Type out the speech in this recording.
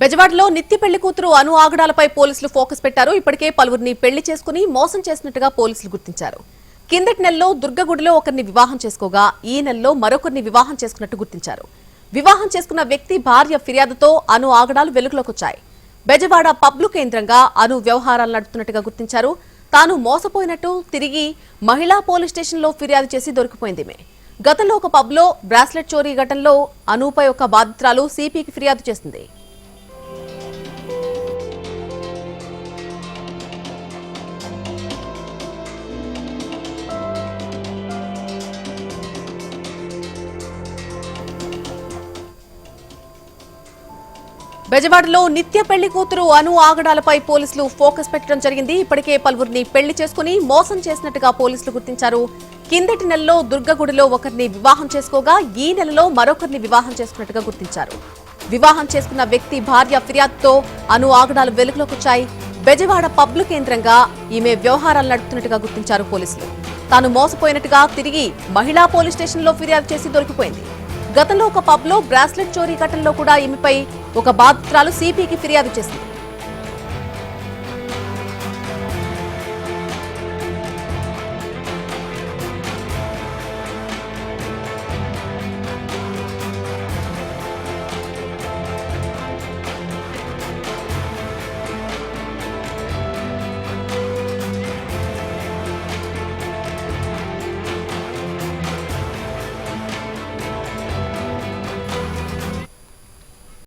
బెజవాడలో నిత్య పెళ్ళి కూతురు అను ఆగడాలపై పోలీసులు ఫోకస్ పెట్టారు. ఇప్పటికే పలువురిని పెళ్ళి చేసుకుని మోసం చేసినట్టుగా పోలీసులు గుర్తించారు. కిందటి నెలలో దుర్గగుడిలో ఒకరిని వివాహం చేసుకోగా ఈ నెలలో మరొకరిని వివాహం చేసుకున్నట్టు గుర్తించారు. వివాహం చేసుకున్న వ్యక్తి భార్య ఫిర్యాదుతో అను ఆగడాలు వెలుగులోకొచ్చాయి. బెజవాడ పబ్లు కేంద్రంగా అను వ్యవహారాలు నడుపుతున్నట్టుగా గుర్తించారు. తాను మోసపోయినట్టు తిరిగి మహిళా పోలీస్ స్టేషన్లో ఫిర్యాదు చేసి దొరికిపోయింది గతంలో ఒక పబ్లో బ్రాస్లెట్ చోరీ ఘటనలో అనుపై ఒక బాధితురాలు సిపికి ఫిర్యాదు చేసింది. బెజవాడలో నిత్య పెళ్ళి కూతురు అను ఆగడాలపై పోలీసులు ఫోకస్ పెట్టడం జరిగింది. ఇప్పటికే పలువురిని పెళ్ళి చేసుకుని మోసం చేసినట్టుగా పోలీసులు గుర్తించారు. కిందటి నెలలో దుర్గగుడిలో ఒకరిని వివాహం చేసుకోగా ఈ నెలలో మరొకరిని వివాహం చేసుకున్నట్టుగా గుర్తించారు. వివాహం చేసుకున్న వ్యక్తి భార్య ఫిర్యాదుతో అను ఆగడాలు వెలుగులోకి వచ్చాయి బెజవాడ పబ్లు కేంద్రంగా ఈమె వ్యవహారాలు నడుపుతున్నట్టుగా గుర్తించారు పోలీసులు. తాను మోసపోయినట్టుగా తిరిగి మహిళా పోలీస్ స్టేషన్లో ఫిర్యాదు చేసి దొరికిపోయింది. గతంలో ఒక పబ్లో బ్రాస్లెట్ చోరీ ఘటనలో కూడా ఈమెపై ఒక బాధితురాలు సిపికి ఫిర్యాదు చేసింది.